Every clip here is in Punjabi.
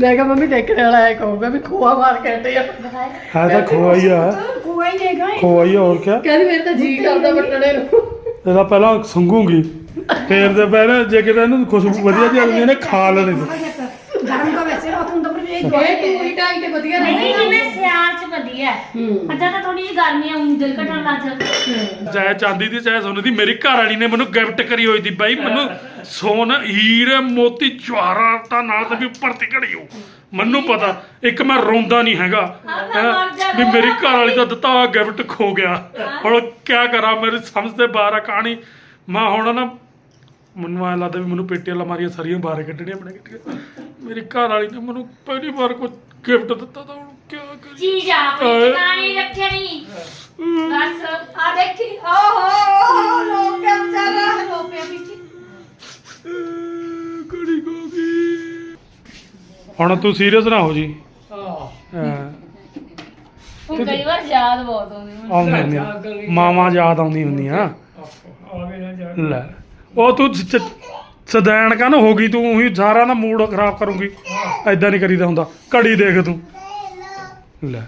ਮੈਂ ਕਿਹਾ ਮੰਮੀ ਦੇਖਣ ਵਾਲਾ ਇਹ ਕਹੂਗਾ ਵੀ ਖੋਆ ਮਾਰ ਕੇ ਹਟੇ ਆ। ਹੈ ਤਾਂ ਖੋਆ ਹੀ ਆ। ਖੋਆ ਹੀ ਹੈਗਾ ਇਹ। ਖੋਆ ਹੀ ਆ, ਹੋਰ ਕਿਆ? ਕਹਿੰਦੀ ਮੇਰੇ ਤਾਂ ਜੀ ਕਰਦਾ ਵੱਟਣੇ ਨੂੰ। ਇਹਦਾ ਪਹਿਲਾਂ ਸੰਗੂਗੀ। ਫੇਰ ਦੇ ਪਹਿਲਾਂ ਜੇ ਕਿਤੇ ਇਹਨੂੰ ਖੁਸ਼ਬੂ ਵਧੀਆ ਜਿਹੀ ਆਉਂਦੀ ਨੇ ਖਾ ਲੈਣੀ ਦਾ ਵੈਸੇ ਰਾਤ ਹੁੰਦਾ ਪਰ ਇਹ ਇਹ ਪੂਰੀ ਟਾਈਮ ਤੇ ਵਧੀਆ ਨਹੀਂ ਰਹਿੰਦਾ ਜਿਵੇਂ ਸਿਆਲ ਚ ਵਧੀਆ ਹੈ। ਹੂੰ। ਅੱਜਾ ਤਾਂ ਥੋੜੀ ਜਿਹੀ ਗਰਮੀ ਆ ਉਂਝ ਦਿਲ ਘਟਣ ਲੱਗ ਜਾਂਦਾ ਚਾਹੇ ਚਾਂਦੀ ਦੀ ਚਾਹੇ ਸੋਨੇ ਦੀ ਮੇਰੀ ਘਰ ਵਾਲੀ ਨੇ ਮੈਨੂੰ ਗਿਫਟ ਕਰੀ ਹੋਈ ਦੀ ਬਾਈ। ਮੈਨੂੰ ਸੋਨ ਹੀਰੇ ਮੋਤੀ ਜਵਾਹਰਾਂ ਤਾਂ ਨਾਲ ਤੇ ਵੀ ਉੱਪਰ ਤੇ ਘੜੀ ਹੋ ਮੈਨੂੰ ਪਤਾ ਇੱਕ ਮੈਂ ਰੋਂਦਾ ਨਹੀਂ ਹੈਗਾ। ਹਾਂ। ਵੀ ਮੇਰੀ ਘਰ ਵਾਲੀ ਦਾ ਦਿੱਤਾ ਹੋਇਆ ਗਿਫਟ ਖੋ ਗਿਆ। ਹੁਣ ਕੀ ਕਰਾਂ ਮੇਰੀ ਸਮਝ ਤੇ ਬਾਹਰ ਆ ਕਹਾਣੀ। ਮੈਂ ਹੁਣ ਨਾ ਮੈਨੂੰ ਐ ਲੱਗਦਾ ਵੀ ਮੈਨੂੰ ਪੇਟੀਆਂ ਅਲਮਾਰੀਆਂ ਸਾਰੀਆਂ ਬਾਹਰ ਕੱਢਣੀਆਂ ਕੱਢੀਆਂ ਮੇਰੀ ਘਰ ਵਾਲੀ ਨੇ ਮੈਨੂੰ ਪਹਿਲੀ ਵਾਰ ਕੋਈ ਗਿਫਟ ਦਿੱਤਾ ਤਾਂ ਹੁਣ ਕੀ ਕਰੀ ਚੀਜ਼ ਆ ਆਪਣੀ। ਟਿਕਾਣੇ ਰੱਖਣੀ ਬਸ ਆ ਦੇਖੀ। ਓਹੋ ਲੋਪਿਆ ਵਿਚਾਰਾ ਲੋਪਿਆ ਵਿੱਚ ਹੋ ਗਈ। ਹੁਣ ਤੂੰ ਸੀਰੀਅਸ ਨਾ ਹੋ ਜੀ। ਹਾਂ। ਉਹ ਕਈ ਵਾਰ ਯਾਦ ਬਹੁਤ ਆਉਂਦੀ ਮੈਨੂੰ ਆਉਂਦੀ ਮਾਵਾਂ ਯਾਦ ਆਉਂਦੀ ਹੁੰਦੀਆਂ ਲੈ। ਉਹ ਤੂੰ ਸਦੈਣ ਕਾ ਨਾ ਹੋ ਗਈ ਤੂੰ, ਉਹੀ ਸਾਰਾ ਦਾ ਮੂਡ ਖਰਾਬ ਕਰੂੰਗੀ। ਐਦਾਂ ਨਹੀਂ ਕਰੀਦਾ ਹੁੰਦਾ। ਘੜੀ ਦੇਖ ਤੂੰ। ਲੈ।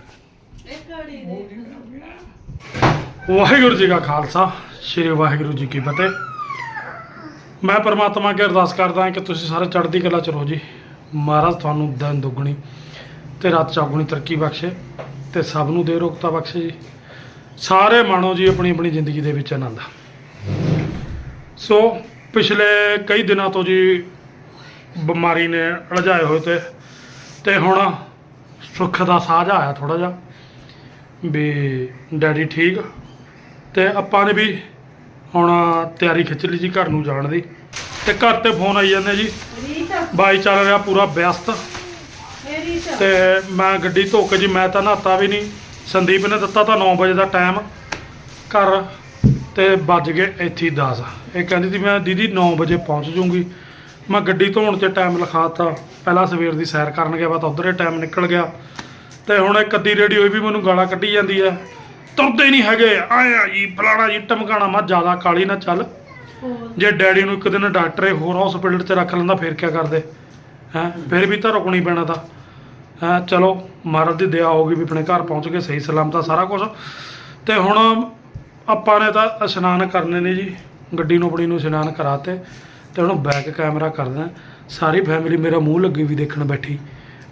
ਵਾਹਿਗੁਰੂ ਜੀ ਕਾ ਖਾਲਸਾ, ਸ੍ਰੀ ਵਾਹਿਗੁਰੂ ਜੀ ਕੀ ਫਤਿਹ। ਮੈਂ ਪਰਮਾਤਮਾ ਅੱਗੇ ਅਰਦਾਸ ਕਰਦਾ ਹਾਂ ਕਿ ਤੁਸੀਂ ਸਾਰੇ ਚੜ੍ਹਦੀ ਕਲਾ ਚ ਰਹੋ ਜੀ। ਮਹਾਰਾਜ ਤੁਹਾਨੂੰ ਦਿਨ ਦੁੱਗਣੀ ਤੇ ਰਾਤ ਚੌਗਣੀ ਤਰੱਕੀ ਬਖਸ਼ੇ ਤੇ ਸਭ ਨੂੰ ਦੇ ਰੋਗਤਾ ਬਖਸ਼ੇ ਜੀ। ਸਾਰੇ ਮਾਣੋ ਜੀ ਆਪਣੀ ਆਪਣੀ ਜ਼ਿੰਦਗੀ ਦੇ ਵਿੱਚ ਆਨੰਦ ਸੋ ਪਿਛਲੇ ਕਈ ਦਿਨਾਂ ਤੋਂ ਜੀ ਬਿਮਾਰੀ ਨੇ ਉਲਝਾਏ ਹੋਏ ਤੇ ਤੇ ਹੁਣ ਸੁੱਖ ਦਾ ਸਾਹ ਆਇਆ ਥੋੜਾ ਜਿਹਾ ਵੀ ਡੈਡੀ ਠੀਕ ਤੇ ਆਪਾਂ ਨੇ ਵੀ ਹੁਣ ਤਿਆਰੀ ਖਿੱਚ ਲਈ ਜੀ ਘਰ ਨੂੰ ਜਾਣ ਦੀ ਤੇ ਘਰ ਤੇ ਫੋਨ ਆਈ ਜਾਂਦੇ ਜੀ। ਬਾਈ ਚੱਲ ਰਿਹਾ ਪੂਰਾ ਵਿਅਸਤ। ਤੇ ਮੈਂ ਗੱਡੀ ਧੋ ਕੇ ਜੀ ਮੈਂ ਤਾਂ ਨਹਾਤਾ ਵੀ ਨਹੀਂ। ਸੰਦੀਪ ਨੇ ਦਿੱਤਾ ਤਾਂ 9 ਵਜੇ ਦਾ ਟਾਈਮ। ਘਰ ਤੇ ਵੱਜ ਗਏ ਇੱਥੇ ਹੀ 10 ਇਹ ਕਹਿੰਦੀ ਸੀ, ਮੈਂ ਦੀਦੀ 9 ਵਜੇ ਪਹੁੰਚ ਜੂੰਗੀ ਮੈਂ ਗੱਡੀ ਧੋਣ 'ਚ ਟਾਈਮ ਲਿਖਾਤਾ। ਪਹਿਲਾਂ ਸਵੇਰ ਦੀ ਸੈਰ ਕਰਨ ਗਿਆ ਵਾ ਤਾਂ ਉਧਰ ਹੀ ਟਾਈਮ ਨਿਕਲ ਗਿਆ। ਤੇ ਹੁਣ ਇੱਕ ਅੱਧੀ ਰੇਡੀ ਹੋਈ ਵੀ ਮੈਨੂੰ ਗਾਲਾਂ ਕੱਢੀ ਜਾਂਦੀ ਆ। ਤੁਰਦੇ ਨਹੀਂ ਹੈਗੇ। ਆਇਆ ਜੀ, ਫਲਾਣਾ ਜੀ, ਟਮਕਾਣਾ। ਮੈਂ ਜ਼ਿਆਦਾ ਕਾਲੀ ਨਾ ਚੱਲ। ਜੇ ਡੈਡੀ ਨੂੰ ਇੱਕ ਦਿਨ ਡਾਕਟਰ ਹੋਰ ਹਸਪੀਟਲ 'ਚ ਰੱਖ ਲੈਂਦਾ, ਫਿਰ ਕੀ ਕਰਦੇ? ਹੈ? ਫਿਰ ਵੀ ਤਾਂ ਰੁਕਣੀ ਪੈਣਾ ਤਾਂ। ਹੈ? ਚਲੋ, ਮਹਾਰਾਜ ਦੀ ਦਇਆ ਹੋ ਗਈ ਵੀ ਆਪਣੇ ਘਰ ਪਹੁੰਚ ਕੇ ਸਹੀ ਸਲਾਮਤ ਆ ਸਾਰਾ ਕੁਝ ਤੇ ਹੁਣ ਆਪਾਂ ਨੇ ਤਾਂ ਇਸ਼ਨਾਨ ਕਰਨੇ ਨੇ ਜੀ, ਗੱਡੀ ਨੂੰ ਆਪਣੀ ਨੂੰ ਇਸ਼ਨਾਨ ਕਰਾਤੇ ਤੇ ਉਹਨੂੰ ਬੈਕ ਕੈਮਰਾ ਕਰਦਾ। ਸਾਰੀ ਫੈਮਿਲੀ ਮੇਰਾ ਮੂੰਹ ਲੱਗੀ ਵੀ ਦੇਖਣ ਬੈਠੀ।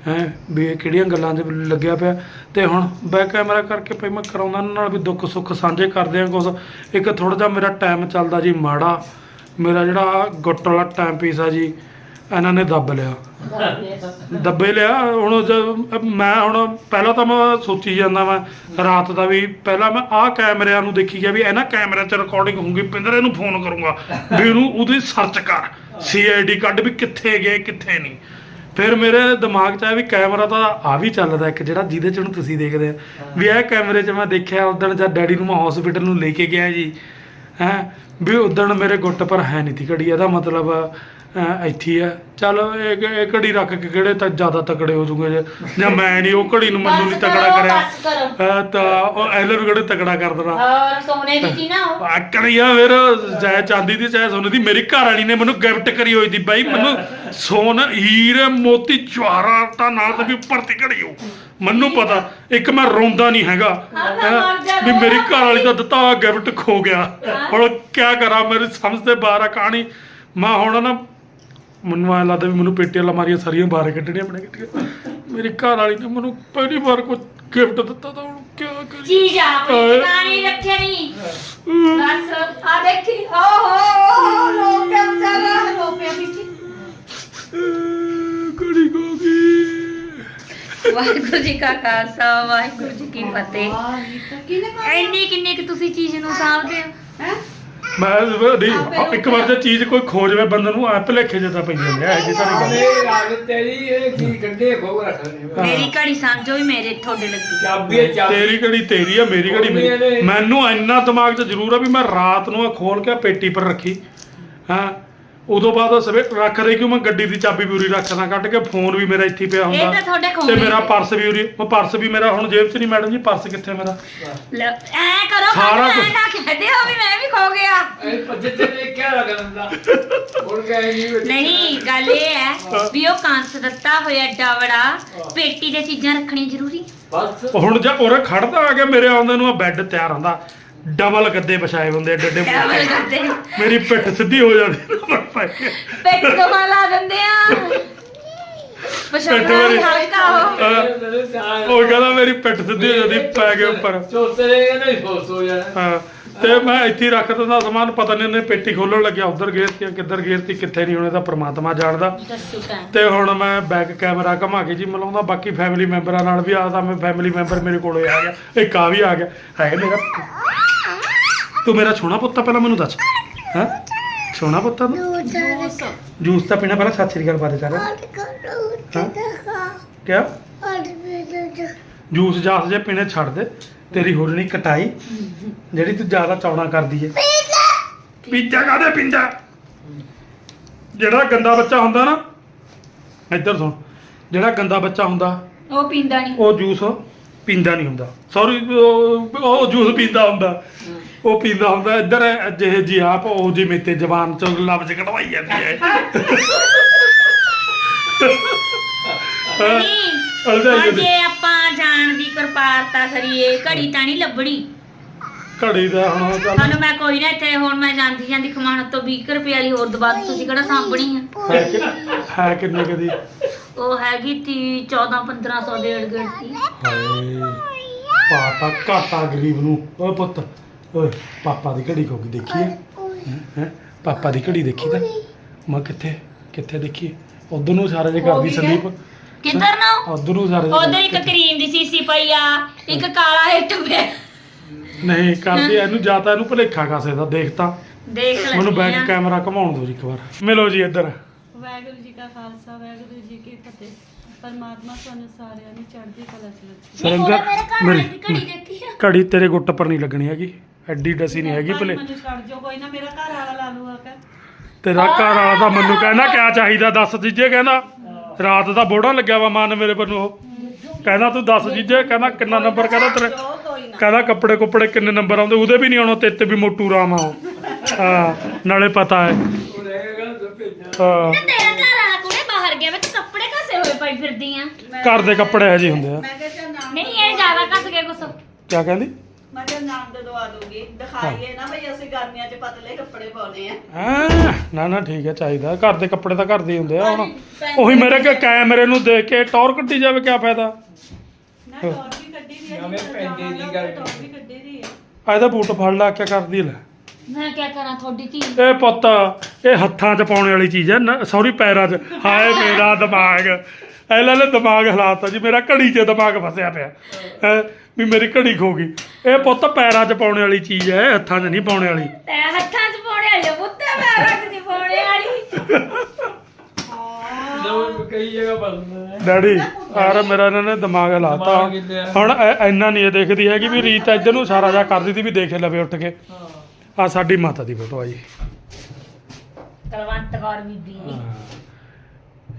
ਹੈ, ਵੀ ਇਹ ਕਿਹੜੀਆਂ ਗੱਲਾਂ 'ਚ ਲੱਗਿਆ ਪਿਆ। ਤੇ ਹੁਣ ਬੈਕ ਕੈਮਰਾ ਕਰਕੇ ਭਈ ਮੈਂ ਕਰਾਉਂਦਾ ਇਹਨਾਂ ਨਾਲ ਵੀ ਦੁੱਖ ਸੁੱਖ ਸਾਂਝੇ ਕਰਦੇ ਆ ਕੁਛ। ਇੱਕ ਥੋੜਾ ਜਿਹਾ ਮੇਰਾ ਟਾਈਮ ਚੱਲਦਾ ਜੀ ਮਾੜਾ। ਮੇਰਾ ਜਿਹੜਾ ਗੁੱਟ ਵਾਲਾ ਟਾਈਮ ਪੀਸ ਆ ਜੀ ਇਹਨਾਂ ਨੇ ਦੱਬ ਲਿਆ। ਦੱਬੇ ਲਿਆ, ਹੁਣ ਜਦ ਮੈਂ ਹੁਣ ਪਹਿਲਾਂ ਤਾਂ ਮੈਂ ਸੋਚੀ ਜਾਂਦਾ ਮੈਂ ਰਾਤ ਦਾ ਵੀ ਪਹਿਲਾਂ ਮੈਂ ਆਹ ਕੈਮਰਿਆਂ ਨੂੰ ਦੇਖੀ ਗਿਆ ਵੀ ਇਹਨਾਂ ਕੈਮਰਿਆਂ 'ਚ ਰਿਕਾਰਡਿੰਗ ਹੋਊਗੀ, ਪਿੰਦਰੇ ਨੂੰ ਫੋਨ ਕਰੂੰਗਾ ਵੀ ਉਹਨੂੰ ਉਹਦੀ ਸਰਚ ਕਰ ਸੀਆਈਡੀ ਕੱਢ ਵੀ ਕਿੱਥੇ ਗਏ, ਕਿੱਥੇ ਨਹੀਂ। ਫਿਰ ਮੇਰੇ ਦਿਮਾਗ 'ਚ ਆਇਆ ਵੀ ਕੈਮਰਾ ਤਾਂ ਆ ਵੀ ਚੱਲਦਾ ਇੱਕ ਜਿਹੜਾ ਜਿਹਦੇ 'ਚ ਹੁਣ ਤੁਸੀਂ ਦੇਖਦੇ ਆ। ਵੀ ਇਹ ਕੈਮਰੇ 'ਚ ਮੈਂ ਦੇਖਿਆ ਉਦੋਂ ਜਦ ਡੈਡੀ ਨੂੰ ਮੈਂ ਹਸਪੀਟਲ ਨੂੰ ਲੈ ਕੇ ਗਿਆ ਜੀ, ਹੈ ਵੀ ਉਦੋਂ ਮੇਰੇ ਗੁੱਟ ਪਰ ਹੈ ਨਹੀਂ ਤੀ ਘੜੀ ਇਹਦਾ ਮਤਲਬ ਇੱਥੇ ਆ। ਚਲ ਇਹ ਇਹ ਘੜੀ ਰੱਖ ਕੇ ਕਿਹੜੇ ਤਾਂ ਜ਼ਿਆਦਾ ਤਕੜੇ ਹੋ ਜੂਗੇ ਜੇ? ਜਾਂ ਮੈਂ ਨਹੀਂ ਉਹ ਘੜੀ ਨੂੰ ਮੈਨੂੰ ਨਹੀਂ ਤਕੜਾ ਕਰੋ, ਕਰਿਆ। ਤਾਂ ਉਹ ਐਲਰ ਕਿਹੜੇ ਤਕੜਾ ਕਰ ਦੇਣਾ? ਔਰ ਸੋਨੇ ਦੀ ਸੀ ਨਾ ਉਹ? ਆਕੜੀਆ ਫਿਰ ਚਾਹੇ ਚਾਂਦੀ ਦੀ ਚਾਹੇ ਸੋਨੇ ਦੀ। ਮੇਰੀ ਘਰ ਵਾਲੀ ਨੇ ਮੈਨੂੰ ਗਿਫਟ ਕਰੀ ਹੋਈ ਦੀ ਬਾਈ। ਮੈਨੂੰ ਸੋਨ ਹੀਰੇ ਮੋਤੀ ਜਵਾਹਰਾਂ ਤਾਂ ਨਾਲ ਤੇ ਵੀ ਉੱਪਰ ਤੇ ਘੜੀ ਹੋ ਮੈਨੂੰ ਪਤਾ ਇੱਕ ਮੈਂ ਰੋਂਦਾ ਨਹੀਂ ਹੈਗਾ। ਵੀ ਮੇਰੀ ਘਰ ਵਾਲੀ ਦਾ ਦਿੱਤਾ ਗਿਫਟ ਖੋ ਗਿਆ। ਹੁਣ ਕੀ ਕਰਾਂ? ਮੇਰੀ ਸਮਝ ਤੇ ਬਾਹਰ ਆ ਕਹਾਣੀ। ਮੈਂ ਹੁਣ ਨਾ ਮੈਨੂੰ ਐ ਲੱਗਦਾ ਵੀ ਮੈਨੂੰ ਪੇਟੀਆਂ ਅਲਮਾਰੀਆਂ ਸਾਰੀਆਂ ਬਾਹਰ ਕੱਢਣੀਆਂ ਬਣੇ ਕੱਢੀਆਂ ਮੇਰੀ ਘਰ ਵਾਲੀ ਨੇ ਮੈਨੂੰ ਪਹਿਲੀ ਵਾਰ ਕੋਈ ਗਿਫਟ ਦਿੱਤਾ ਤਾਂ ਹੁਣ ਕੀ ਕਰੀ ਚੀਜ਼ ਆ ਆਪਣੀ ਹਾਏ। ਟਿਕਾਣੇ ਰੱਖਣੀ ਬਸ ਆ ਦੇਖੀ। ਓਹੋ ਲੋਪਿਆ ਵਿਚਾਰਾ ਲੋਪਿਆ ਵਿੱਚ ਘੜੀ ਹੋ ਗਈ। ਵਾਹਿਗੁਰੂ ਜੀ ਕਾ ਖਾਲਸਾ ਵਾਹਿਗੁਰੂ ਜੀ ਕੀ ਫਤਿਹ। ਇੰਨੀ ਕਿੰਨੀ ਕਿ ਤੁਸੀਂ ਚੀਜ਼ ਨੂੰ ਸਾਂਭਦੇ ਹੋ? ਹੈ? ਮੈਂ ਨਹੀਂ ਇੱਕ ਵਾਰ ਜੇ ਚੀਜ਼ ਕੋਈ ਖੋ ਜਵੇ ਬੰਦੇ ਨੂੰ ਐ ਭਲੇਖੇ ਜਿਹਾ ਪਈ ਜਾਂਦੇ ਐ ਜਿੱਦਾਂ ਨਹੀਂ ਗੱਲ। ਇਹ ਆਦਤ ਤੇਰੀ ਇਹ ਕੀ ਗੰਡੇ ਖੋਗ ਰੱਖਣੇ ਮੇਰੀ ਘੜੀ ਸਮਝੋ ਵੀ ਮੇਰੇ ਤੁਹਾਡੇ ਲੱਗੀ। ਚਾਬੀ ਚਾਬੀ। ਤੇਰੀ ਘੜੀ ਤੇਰੀ ਆ ਮੇਰੀ ਘੜੀ ਮੇਰੀ। ਮੈਨੂੰ ਇੰਨਾ ਦਿਮਾਗ 'ਚ ਜ਼ਰੂਰ ਆ ਵੀ ਮੈਂ ਰਾਤ ਨੂੰ ਇਹ ਖੋਲ ਕੇ ਪੇਟੀ ਪਰ ਰੱਖੀ। ਹਾਂ ਉਦੋਂ ਬਾਅਦ ਸਵੇ ਰੱਖ ਰਹੀ ਕਿਉਂ ਮੈਂ ਗੱਡੀ ਦੀ ਚਾਬੀ ਵੀ ਉਰੀ ਰੱਖਦਾ ਕੱਢ ਕੇ ਫੋਨ ਵੀ ਮੇਰਾ ਇੱਥੇ ਹੀ ਪਿਆ ਇਹ ਹੁੰਦਾ। ਤਾਂ ਤੁਹਾਡੇ ਤੇ ਖੋਣੇ ਮੇਰਾ ਪਰਸ ਵੀ ਉਰੀ ਉਹ ਪਰਸ ਵੀ ਮੇਰਾ ਹੁਣ ਜੇਬ 'ਚ ਨਹੀਂ ਮੈਡਮ ਜੀ ਪਰਸ ਕਿੱਥੇ ਮੇਰਾ? ਐ ਕਰੋ ਸਾਰਾ ਸਾਰਾ ਕੁਛ। ਨਾ ਕਹਦੇ ਹੋ ਵੀ ਮੈਂ ਵੀ ਖੋ ਗਿਆ। ਇਹ ਪੱਜੇ ਤੇ ਦੇਖ ਕੇ ਲੱਗ ਜਾਂਦਾ ਹੁਣ ਕਹੇ ਨਹੀਂ ਨਹੀਂ ਗੱਲ ਇਹ ਹੈ ਵੀ ਉਹ ਕਾਂਸ ਦਿੱਤਾ ਹੋਇਆ ਏਡਾ ਬੜਾ ਪੇਟੀ ਦੇ ਚੀਜ਼ਾਂ ਰੱਖਣੀਆਂ ਜ਼ਰੂਰੀ। ਬਸ। ਉਹ ਹੁਣ ਜੇ ਉਰੇ ਖੜਦਾ ਆ ਗਿਆ ਮੇਰੇ ਆਉਂਦੇ ਨੂੰ ਆ ਬੈੱਡ ਤਿਆਰ ਹੁੰਦਾ। ਡਬਲ ਗੱਦੇ ਵਿਛਾਏ ਹੁੰਦੇ ਏਡੇ ਏਡੇ ਡਬਲ ਕਰਦੇ ਮੇਰੀ ਪਿੱਠ ਸਿੱਧੀ ਹੋ ਜਾਂਦੀ ਪੇਟ ਤੋਂ ਲਾ ਦਿੰਦੇ ਆ। ਪਛਾਣਾ ਮੇਰੀ- ਹਲਕਾ ਹੋ। ਉਹ ਕਹਿੰਦਾ ਮੇਰੀ ਪਿੱਠ ਸਿੱਧੀ ਹੋ ਜਾਂਦੀ ਪੈ ਕੇ ਉੱਪਰ। ਚੋਤੇ ਨਹੀਂ ਸੋਚ ਹੋ ਜਾਣਾ। ਹਾਂ ਤੇ ਮੈਂ ਇੱਥੇ ਹੀ ਰੱਖ ਦਿੰਦਾ ਸਮਾਨ ਪਤਾ ਨਹੀਂ ਉਹਨੇ ਪੇਟੀ ਖੋਲਣ ਲੱਗਿਆ ਉਧਰ ਗੇਰਤੀ ਕਿੱਧਰ ਗੇਰਤੀ ਕਿੱਥੇ ਨਹੀਂ ਉਹਨੇ ਤਾਂ ਪ੍ਰਮਾਤਮਾ ਜਾਣਦਾ। ਦੱਸੂ ਤਾਂ ਤੇ ਹੁਣ ਮੈਂ ਬੈਕ ਕੈਮਰਾ ਘੁਮਾ ਕੇ ਜੀ ਮਿਲਾਉਂਦਾ ਬਾਕੀ ਫੈਮਿਲੀ ਮੈਂਬਰਾਂ ਨਾਲ ਵੀ ਆਦਾ ਮੈਂ ਫੈਮਿਲੀ ਮੈਂਬਰ ਮੇਰੇ ਕੋਲੇ ਆ ਗਿਆ ਇੱਕ ਆ ਵੀ ਆ ਗਿਆ। ਹੈ ਮੇਰਾ ਤੂੰ ਮੇਰਾ ਸੋਹਣਾ ਪੁੱਤ ਪਹਿਲਾਂ ਮੈਨੂੰ ਦੱਸ। ਹੈ? ਸੋਹਣਾ ਪੁੱਤ ਤੂੰ? ਜੂਸ ਤਾਂ ਪੀਣਾ ਪਹਿਲਾਂ ਸਤਿ ਸ੍ਰੀ ਅਕਾਲ ਬਾਰੇ ਚਾਰੇ ਕਿਆ? ਜੂਸ ਜਾਸ ਜੇ ਪੀਣੇ ਛੱਡ ਦੇ ਤੇਰੀ ਹੁਰਨੀ ਕਟਾਈ ਜਿਹੜੀ ਤੂੰ ਜ਼ਿਆਦਾ ਚੌਣਾ ਕਰਦੀ ਏ। ਪੀਜ਼ਾ ਕਾਦੇ ਪਿੰਦਾ? ਜਿਹੜਾ ਗੰਦਾ ਬੱਚਾ ਹੁੰਦਾ ਨਾ ਇੱਧਰ ਸੁਣ ਜਿਹੜਾ ਗੰਦਾ ਬੱਚਾ ਹੁੰਦਾ ਉਹ ਪੀਂਦਾ ਨਹੀਂ। ਉਹ ਜੂਸ ਪੀਂਦਾ ਨਹੀਂ ਹੁੰਦਾ। ਸੌਰੀ ਉਹ ਜੂਸ ਪੀਂਦਾ ਹੁੰਦਾ। ਉਹ ਪੀਂਦਾ ਹੁੰਦਾ ਇੱਧਰ ਜਿਹੇ ਜੀ ਆਪ ਉਹ ਜੀ ਮੇਤੇ ਜ਼ਬਾਨ ਚੋਂ ਲਫ਼ਜ਼ ਕਢਵਾਈ ਜਾਂਦੀ ਹੈ। ਨਹੀਂ। ਜੇ ਆਪਾਂ ਜਾਣ ਦੀ ਕਿਰਪਾਲਤਾ ਕਰੀਏ ਘੜੀ ਤਾਂ ਨਹੀਂ ਲੱਭਣੀ। ਘੜੀ ਦਾ ਹੁਣ ਚੱਲ। ਤੁਹਾਨੂੰ ਮੈਂ ਕੋਈ ਨਾ ਇੱਥੇ ਹੁਣ ਮੈਂ ਜਾਂਦੀ ਜਾਂਦੀ ਖਮਾਣ ਤੋਂ 20 ਰੁਪਏ ਵਾਲੀ ਹੋਰ ਦਬਾ ਦੂੰ, ਤੁਸੀਂ ਕਿਹੜਾ ਸਾਂਭਣੀ ਆ? ਹੈ ਕਿ ਹੈ ਕਿੰਨੇ ਕਦੀ ਉਹ ਹੈਗੀ ਤੀ 14 1500 ਡੇਢ ਗੜਤੀ ਹਾਏ ਪਾਪਾ ਘਾਟਾ ਗਰੀਬ ਨੂੰ। ਓਏ ਪੁੱਤ ਓਏ ਪਾਪਾ ਦੀ ਘੜੀ ਕੋਗੀ ਦੇਖੀਏ ਹੈ? ਪਾਪਾ ਦੀ ਘੜੀ ਦੇਖੀ ਤਾਂ? ਮੈਂ ਕਿੱਥੇ ਕਿੱਥੇ ਦੇਖੀ? ਉਧਰ ਨੂੰ ਸਾਰੇ ਦੇ ਘਰ ਦੀ ਸੰਦੀਪ। ਕਿੱਧਰ ਨਾ? ਉਧਰ ਨੂੰ ਸਾਰੇ ਦੇ ਉਧਰ ਇੱਕ ਕਰੀਮ ਦੀ ਸੀਸੀ ਪਈ ਆ ਇੱਕ ਕਾਲਾ ਹਿੱਟ ਪਿਆ। ਨਹੀਂ ਕਰਦੀ ਇਹਨੂੰ ਜਾਂ ਤਾਂ ਇਹਨੂੰ ਭੁਲੇਖਾ ਕਾਸੇ ਦਾ ਦੇਖਤਾ ਦੇਖ ਲੈ ਮੈਨੂੰ ਬੈਕ ਕੈਮਰਾ ਘਮਾਉਣ ਦਿਓ ਜੀ ਇੱਕ ਵਾਰ। ਮਿਲੋ ਜੀ ਇੱਧਰ। ਵਾਹਿਗੁਰੂ ਜੀ ਕਾ ਖਾਲਸਾ ਵਾਹਿਗੁਰੂ ਜੀ ਕੀ ਫਤਿਹ। ਪਰਮਾਤਮਾ ਤੁਹਾਨੂੰ ਸਾਰਿਆਂ ਨੂੰ ਚੜ੍ਹਦੀ ਕਲਾ ਚ ਰੱਖੇ। ਸਰਿੰਦਰ ਮੇਰੀ ਘੜੀ ਦੇਖੀ ਆ? ਘੜੀ ਤੇਰੇ ਗੁੱਟ ਪਰ ਨਹੀਂ ਲੱਗਣੀ ਹੈਗੀ। ਐਡੀ ਡਸੀ ਨਹੀਂ ਹੈਗੀ ਭਲੇ। ਮੈਨੂੰ ਛੱਡ ਜੋ ਕੋਈ ਨਾ ਮੇਰਾ ਘਰ ਵਾਲਾ ਲਾ ਲੂਗਾ ਕਿ ਤੇਰਾ ਘਰ ਵਾਲਾ ਤਾਂ ਮੈਨੂੰ ਕਹਿੰਦਾ ਕਿਆ ਚਾਹੀਦਾ ਦੱਸ ਜੀਜੇ ਕਹਿੰਦਾ। ਰਾਤ ਦਾ ਬੋੜਾ ਲੱਗਿਆ ਵਾ ਮਨ ਮੇਰੇ ਪਰ ਨੂੰ ਉਹ ਕਹਿੰਦਾ ਤੂੰ ਦੱਸ ਜੀਜੇ ਕਹਿੰਦਾ ਕਿੰਨਾ ਨੰਬਰ ਕਹਿੰਦਾ ਤੇਰੇ? ਜੋ ਕੋਈ ਨਾ। ਕਹਿੰਦਾ ਕੱਪੜੇ ਕੁੱਪੜੇ ਕਿੰਨੇ ਨੰਬਰ ਆਉਂਦੇ? ਉਹਦੇ ਵੀ ਨਹੀਂ ਆਉਣਾ ਤੇ ਤੇ ਵੀ ਮੋਟੂ ਰਾਮ ਆ ਉਹ। ਹਾਂ ਨਾਲੇ ਪਤਾ ਹੈ। ਤੇ ਤੇਰਾ ਘਰ ਵਾਲਾ ਕੁੜੇ ਬਾਹਰ ਗਿਆ ਵੇ ਤੂੰ ਕੱਪੜੇ ਘਸੇ ਹੋਏ ਪਈ ਫਿਰਦੀ ਆ। ਘਰ ਦੇ ਕੱਪੜੇ ਇਹੋ ਜਿਹੇ ਹੁੰਦੇ ਆ। ਮੈਂ ਕਿਹਾ ਚੱਲ ਨਹੀਂ ਇਹ ਜ਼ਿਆਦਾ ਘਸ ਗਿਆ ਕੁਛ। ਕਿਆ ਕਹਿੰਦੀ? ਮੈਂ ਕਿਹਾ ਨਾਮ ਦੇ ਦਵਾ ਦੂੰਗੀ ਦਿਖਾਈਏ ਨਾ ਭਈ ਅਸੀਂ ਗਰਮੀਆਂ 'ਚ ਪਤਲੇ ਕੱਪੜੇ ਪਾਉਣੇ ਆ। ਹਾਂ? ਨਾ ਨਾ ਠੀਕ ਹੈ ਚਾਹੀਦਾ। ਘਰ ਦੇ ਕੱਪੜੇ ਤਾਂ ਘਰ ਦੇ ਹੀ ਹੁੰਦੇ ਆ ਹੁਣ। ਉਹੀ ਮੇਰੇ ਕੇ ਕੈਮਰੇ ਨੂੰ ਦੇਖ ਕੇ ਟੌਰ ਕੱਢੀ ਜਾਵੇ ਕਿਆ ਫਾਇਦਾ? ਨਾ ਟੌਰ ਵੀ ਕੱਢੀ ਦੀ ਹੈ ਨਵੇਂ ਪੈਂਦੇ ਦੀ ਗੱਲ ਟੌਰ ਵੀ ਕੱਢੀ ਦੀ ਹੈ ਆ ਇਹਦਾ ਬੂਟ ਫੜ ਲਾ ਕਿਆ ਕਰਦੀ ਲੈ? ਮੈਂ ਕੀ ਕਰਾਂ ਤੁਹਾਡੀ ਧੀ? ਇਹ ਪੁੱਤ ਇਹ ਹੱਥਾਂ 'ਚ ਪਾਉਣ ਵਾਲੀ ਚੀਜ਼ ਹੈ ਸੌਰੀ ਪੈਰਾਂ 'ਚ। ਹਾਏ ਮੇਰਾ ਦਿਮਾਗ। ਦਿਮਾਗ ਹਲਾਤਾ ਜੀ। ਮੇਰਾ ਘੜੀ 'ਚ ਦਿਮਾਗ ਫਸਿਆ ਪਿਆ। ਹੈਂ, ਵੀ ਮੇਰੀ ਘੜੀ ਖੋ ਗਈ। ਇਹ ਪੁੱਤ ਪੈਰਾਂ 'ਚ ਪਾਉਣ ਵਾਲੀ ਚੀਜ਼ ਹੈ ਹੱਥਾਂ 'ਚ ਨਹੀਂ ਪਾਉਣ ਵਾਲੀ। ਤੇ ਹੱਥਾਂ 'ਚ ਪਾਉਣੇ ਵਾਲੀ ਬੁੱਤੇ ਮੈਂ ਰੱਖ ਦੀ ਪਾਉਣੇ ਵਾਲੀ। ਨਵੇਂ ਕਈ ਜਗ੍ਹਾ ਬਦਲਦਾ ਹੈ ਡੈਡੀ ਯਾਰ ਮੇਰਾ ਇਹਨਾਂ ਨੇ ਦਿਮਾਗ ਹਲਾਤਾ ਦਿਮਾਗ ਹਿੱਲਿਆ। ਹੁਣ ਐ- ਇੰਨਾ ਨਹੀਂ ਇਹ ਦੇਖਦੀ ਹੈਗੀ ਵੀ ਰੀਤ ਇੱਧਰ ਨੂੰ ਸਾਰਾ ਜਾ ਕਰਦੀ ਸੀ ਵੀ ਦੇਖ ਲਵੇ ਉੱਠ ਕੇ। ਆ ਸਾਡੀ ਮਾਤਾ ਦੀ ਫੋਟੋ ਆ ਜੀ। ਕਲਵੰਤ ਕੌਰ ਬੀਬੀ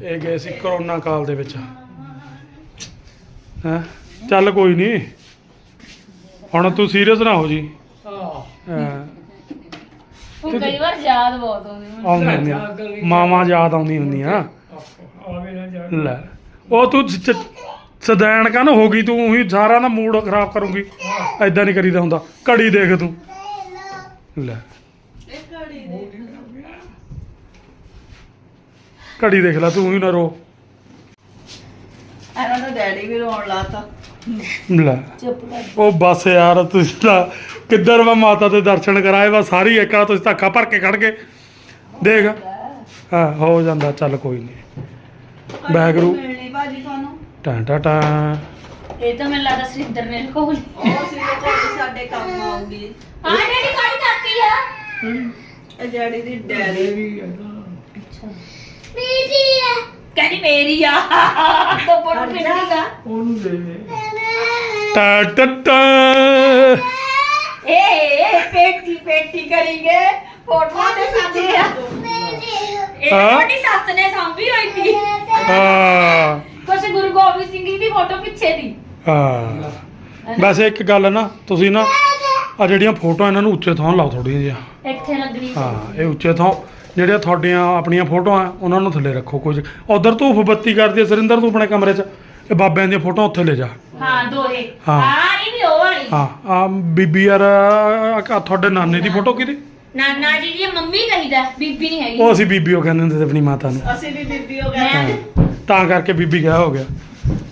ਇਹ ਗਏ ਸੀ ਕਰੋਨਾ ਕਾਲ ਦੇ ਵਿੱਚ। ਹਾਂ? ਚੱਲ ਕੋਈ ਨਹੀਂ। ਹੁਣ ਤੂੰ ਸੀਰੀਅਸ ਨਾ ਹੋ ਜੀ। ਹਾਂ। ਹੁਣ ਕਈ ਵਾਰ ਯਾਦ ਬਹੁਤ ਆਉਂਦੀ ਮੈਨੂੰ ਆਉਂਦੀ ਹੁੰਦੀਆਂ ਮਾਵਾਂ ਯਾਦ ਆਉਂਦੀ ਹੁੰਦੀਆਂ। ਆਵੇ ਨਾ ਜਾ ਲੈ। ਉਹ ਤੂੰ ਚ- ਚ- ਸਦੈਣ ਕਨ ਹੋ ਗਈ ਤੂੰ? ਉਹੀ ਸਾਰਾ ਨਾ ਮੂਡ ਖਰਾਬ ਕਰੂੰਗੀ। ਐਦਾਂ ਨਹੀਂ ਕਰੀਦਾ ਹੁੰਦਾ। ਘੜੀ ਦੇਖ ਤੂੰ। ਲੈ। ਘੜੀ ਦੇਖ ਲੈ ਤੂੰ ਹੀ ਨਾ ਰੋ। ਇਹਨਾਂ ਦਾ ਡੈਡੀ ਵੀ ਰੋਣ ਲਾਤਾ ਲੈ। ਚੁੱਪ ਕਰ ਉਹ ਬਸ ਯਾਰ ਤੁਸੀਂ ਤਾਂ ਕਿੱਧਰ ਵਾ ਮਾਤਾ ਦੇ ਦਰਸ਼ਨ ਕਰਾਏ ਵਾ ਸਾਰੀ ਏਕਾ ਤੁਸੀਂ ਧੱਕਾ ਭਰ ਕੇ ਕੱਢ ਕੇ ਦੇਖ। ਹਾਂ ਹੋ ਜਾਂਦਾ ਚੱਲ ਕੋਈ ਨਹੀਂ ਵਾਹਿਗੁਰੂ। ਮਿਲਣੀ ਭਾਜੀ ਤੁਹਾਨੂੰ? ਟਾਂ ਟਾਂ ਟਾਂ। ਇਹ ਤਾਂ ਮੈਨੂੰ ਲੱਗਦਾ ਸਰਿੰਦਰ ਨੇ ਕੋਲ ਉਹ ਸੀ ਕੋਈ ਸਾਡੇ ਕੰਮ ਆਉਗੀ ਹਾਂ ਡੈਡੀ ਕਾਹਦੀ ਕਰਤੀ ਆ? ਡੈਡੀ ਦੀ ਵੀ ਏਦਾਂ। ਮੇਰੀ ਆ। ਕਹਿੰਦੀ ਮੇਰੀ ਆ। ਤੋਂ ਬੜਾ ਪਿੰਡੀਗਾ ਉਹਨੂੰ ਦੇ ਦੇ ਟਾਂ ਟਾਂ ਟਾਂ। ਏ ਏ ਪੇਟੀ ਪੇਟੀ ਕਰੀਗੇ। ਫੋਟੋ ਦੇ ਸਾਥੇ ਆ। ਇਹ ਹਾਂ। ਤੁਹਾਡੀ ਸੱਸ ਨੇ ਸਾਂਭੀ ਹੋਈ ਸੀ। ਹਾਂ। ਕੁਛ ਗੁਰੂ ਗੋਬਿੰਦ ਸਿੰਘ ਜੀ ਦੀ ਫੋਟੋ ਪਿੱਛੇ ਦੀ। ਹਾਂ। ਵੈਸੇ ਇੱਕ ਗੱਲ ਨਾ ਤੁਸੀਂ ਨਾ ਆ ਜਿਹੜੀਆਂ ਫੋਟੋਆਂ ਇਹਨਾਂ ਨੂੰ ਉੱਚੇ ਥਾਂ ਲਾਓ ਥੋੜੀਆਂ ਜਿਹੀਆਂ। ਇੱਥੇ ਲੱਗਣੀ। ਹਾਂ ਇਹ ਉੱਚੇ ਥਾਂ ਜਿਹੜੀਆਂ ਤੁਹਾਡੀਆਂ ਆਪਣੀਆਂ ਫੋਟੋਆਂ ਆ, ਉਹਨਾਂ ਨੂੰ ਥੱਲੇ ਰੱਖੋ ਕੁਝ। ਉਧਰ ਧੂਫ ਬੱਤੀ ਕਰਦੀ ਹੈ ਸਰਿੰਦਰ ਤੂੰ ਆਪਣੇ ਕਮਰੇ 'ਚ। ਇਹ ਬਾਬਿਆਂ ਦੀਆਂ ਫੋਟੋਆਂ ਉੱਥੇ ਲੈ ਜਾ। ਹਾਂ ਦੋਹੇ। ਹਾਂ। ਹਾਂ ਇਹ ਵੀ ਉਹ ਵਾਲੀ। ਹਾਂ ਆ ਬੀਬੀ ਯਾਰ ਆ ਤੁਹਾਡੇ ਨਾਨੇ ਦੀ ਫੋਟੋ ਕਿਹਦੀ? ਨਾਨਾ ਜੀ ਦੀ ਮੰਮੀ ਕਹੀਦਾ ਬੀਬੀ ਨਹੀਂ ਹੈਗੀ। ਉਹ ਅਸੀਂ ਬੀਬੀ ਉਹ ਕਹਿੰਦੇ ਹੁੰਦੇ ਸੀ ਆਪਣੀ ਮਾਤਾ ਨੂੰ। ਅਸੀਂ ਵੀ ਬੀਬੀ ਹੋ ਮੈਂ ਹਾਂ ਤਾਂ ਕਰਕੇ ਬੀਬੀ ਕਿਹਾ ਹੋ ਗਿਆ।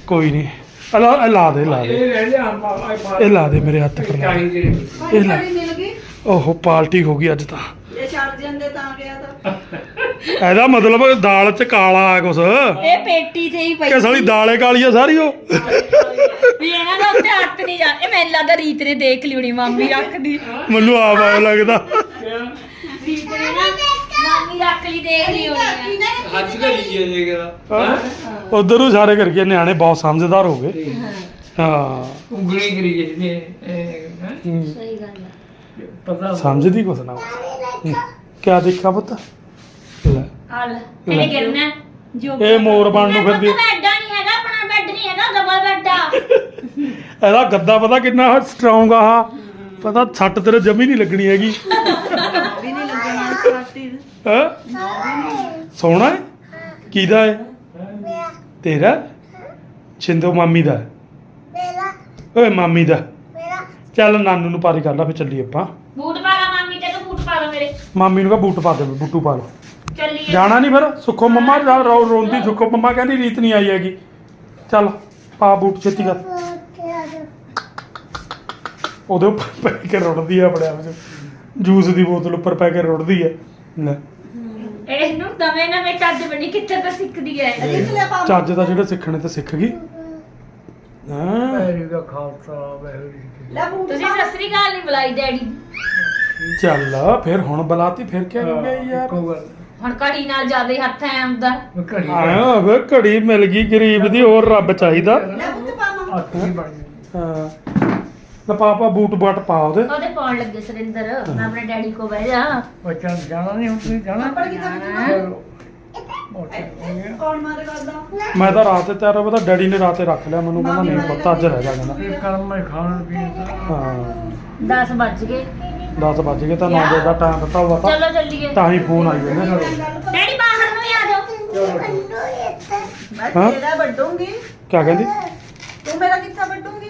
ਕੋਈ ਨਹੀਂ। ਆ ਲਾ ਇਹ ਲਾ ਦੇ ਲਾ ਦੇ। ਇਹ ਰਹਿ ਲਾ ਦੇ ਮੇਰੇ ਹੱਥ ਕਰ ਲਾ ਇਹ ਲੈ। ਮਿਲ ਗਈ ਓਹੋ ਪਾਰਟੀ ਹੋ ਗਈ ਅੱਜ ਤਾਂ ਇਹ ਛੱਡ ਜਾਂਦੇ ਤਾਂ ਗਿਆ ਤਾਂ ਇਹਦਾ ਮਤਲਬ ਦਾਲ ਚ ਕਾਲਾ ਆ ਕੁਛ। ਇਹ ਪੇਟੀ ਤੇ ਹੀ ਪਈ ਕਿ ਸਾਲੀ ਦਾਲੇ ਕਾਲੀ ਆ ਸਾਰੀ ਉਹ? ਵੀ ਇਹਨਾਂ ਦਾ ਉੱਤੇ ਹੱਥ ਨਹੀਂ ਜਾ ਇਹ ਮੈਨੂੰ ਲੱਗਦਾ ਰੀਤ ਨੇ ਦੇਖ ਲਈ ਹੋਣੀ ਮਾਮੀ ਰੱਖਦੀ। ਮੈਨੂੰ ਆਪ ਆਇਆ ਲੱਗਦਾ। ਰੀਤ ਨੇ ਨਾ ਮਾਮੀ ਰੱਖ ਲਈ ਦੇਖ ਲਈ ਹੋਣੀ ਆ। ਹੱਥ ਕਰੀ ਜੇ ਜੇਗਾ ਉਧਰ ਨੂੰ ਸਾਰੇ ਕਰਕੇ ਨਿਆਣੇ ਬਹੁਤ ਸਮਝਦਾਰ ਹੋ ਗਏ। ਹਾਂ। ਉਂਗਲੀ ਕਰੀ ਜੇ ਇਹ ਹਮ, ਸਹੀ ਗੱਲ ਪਤਾ ਸਮਝਦੀ ਕੁਛ ਨਾ ਕਿਆ ਦੇਖਾ ਪੁੱਤ? ਲੈ। ਆ ਲੈ ਇਹਨੇ ਗਿਰਨਾ ਜੋ ਇਹ ਮੋਰ ਬਣ ਨੂੰ ਫਿਰਦੀ। ਬੈੱਡ ਨਹੀਂ ਹੈਗਾ ਆਪਣਾ ਬੈੱਡ ਨਹੀਂ ਹੈਗਾ ਡਬਲ ਬੈੱਡ ਆ। ਇਹਦਾ ਗੱਦਾ ਪਤਾ ਕਿੰਨਾ ਸਟਰੋਂਗ ਆ ਆਹ। ਪਤਾ ਛੱਟ ਤੇਰੇ ਜਮੀ ਨਹੀਂ ਲੱਗਣੀ ਹੈਗੀ। ਵੀ ਨਹੀਂ ਲੱਗਣਾ ਸਾਟੀ ਹੈ? ਸੋਹਣਾ ਹੈ? ਕਿਹਦਾ ਹੈ? ਤੇਰਾ? ਛਿੰਦੋ ਮਾਮੀ ਦਾ। ਓਏ ਮਾਮੀ ਦਾ। ਚੱਲ ਨਾਨੂ ਨੂੰ ਪਾਰੀ ਕਰ ਲਾ ਫਿਰ ਚੱਲੀਏ ਆਪਾਂ। ਬੂਟ ਪਾ ਲਾ ਮਾਮੀ ਤੇ ਬੂਟ ਪਾ ਲਾ ਮੇਰੇ। ਮਾਮੀ ਨੂੰ ਕਹ ਬੂਟ ਪਾ ਦੇ ਬੂਟੂ ਪਾ ਚੱਲੀਏ ਜਾਣਾ ਨਹੀਂ ਫਿਰ ਸੁੱਖੋ ਮੰਮਾ ਜਾ ਰੋ ਰੋਂਦੀ ਸੁੱਖੋ ਮੰਮਾ ਕਹਿੰਦੀ ਰੀਤ ਨਹੀਂ ਆਈ ਹੈਗੀ। ਚੱਲ ਪਾ ਬੂਟ ਛੇਤੀ ਕਰ। ਉਹਦੇ ਉੱਪਰ ਪੈ ਕੇ ਰੁੜਦੀ ਆ ਆਪਣੇ ਆਪ ਚ। ਜੂਸ ਦੀ ਬੋਤਲ ਉੱਪਰ ਪੈ ਕੇ ਰੁੜਦੀ ਹੈ ਲੈ। ਇਹਨੂੰ ਦਵੇਂ ਨਾ ਮੈਂ ਚੱਜ ਬਣੀ ਕਿੱਥੇ ਤਾਂ ਸਿੱਖਦੀ ਐ? ਚੱਜ ਦਾ ਜਿਹੜੇ ਸਿੱਖਣੇ ਤੇ ਸਿੱਖ ਗਈ। ਹਾਂ। ਪੈਰੀ ਦਾ ਖਾਲਸਾ ਕੀ ਲੈ ਬੂਟ ਤੁਸੀਂ ਸਤਿ ਸ੍ਰੀ ਅਕਾਲ ਨਹੀਂ ਬੁਲਾਈ ਡੈਡੀ। ਚੱਲ ਫਿਰ ਹੁਣ ਬੁਲਾਤੀ ਫਿਰ ਕੀ ਹੋ ਗਿਆ। ਯਾਰ? ਇੱਕੋ ਗੱਲ। ਹੁਣ ਘੜੀ ਨਾਲ ਜ਼ਿਆਦਾ ਹੀ ਹੱਥ ਐ ਆਉਂਦਾ ਮੈਂ ਘੜੀ ਆਇਆ ਵੇ ਘੜੀ ਮਿਲ ਗਈ ਗਰੀਬ ਦੀ ਹੋਰ ਰੱਬ ਚਾਹੀਦਾ। ਲੈ ਬੂਟ ਪਾਵਾਂ ਹੱਥ ਨਹੀਂ ਬਣ ਗਈ ਹਾਂ। ਲੈ ਪਾਪਾ ਬੂਟ ਬਾਟ ਪਾ ਉਹਦੇ। ਉਹਦੇ ਪਾਉਣ ਲੱਗੇ ਸੁਰਿੰਦਰ ਮੈਂ ਆਪਣੇ ਡੈਡੀ ਕੋ ਬਹਿ ਜਾ। ਬੱਚਾ ਜਾਣਾ ਨਹੀਂ ਹੁਣ ਤੁਸੀਂ ਜਾਣਾ। ਕੱਪੜ ਕਿੱਥੇ ਬੁੱਟਣਾ ਚਲੋ। ਮੋਟੇ ਹੋ ਗਿਆ ਕੌਣ ਮਾਰੇ ਕਰਦਾ? ਮੈਂ ਤਾਂ ਰਾਤ ਤੇ ਤਿਆਰ ਪਤਾ ਡੈਡੀ ਨੇ ਰਾਤੇ ਰੱਖ ਲਿਆ ਮੈਨੂੰ ਕਹਿੰਦਾ ਨਹੀਂ ਪਤਾ ਅੱਜ ਰਹਿ ਜਾ ਕਹਿੰਦਾ ਇਹ ਕਰਮ ਮੈਂ ਖਾਣ ਪੀਣ ਦਾ। ਹਾਂ। 10 ਵੱਜ ਗਏ। 10 ਵੱਜ ਗਏ ਤਾਂ 9 ਵਜੇ ਦਾ ਟਾਈਮ ਦਿੱਤਾ ਹੋਇਆ ਤਾਂ ਚਲੋ ਚੱਲੀਏ। ਤਾਂ ਹੀ ਫੋਨ ਆਈ ਜਾਂਦਾ ਡੈਡੀ ਬਾਹਰ ਨੂੰ ਹੀ ਆ ਜਾਓ। ਮੈਂ ਹਾਂ? ਤੇਰਾ ਵੱਡੂੰਗੀ। ਕਿਆ ਕਹਿੰਦੀ? ਤੂੰ ਮੇਰਾ ਕਿੱਥਾ ਵੱਡੂੰਗੀ?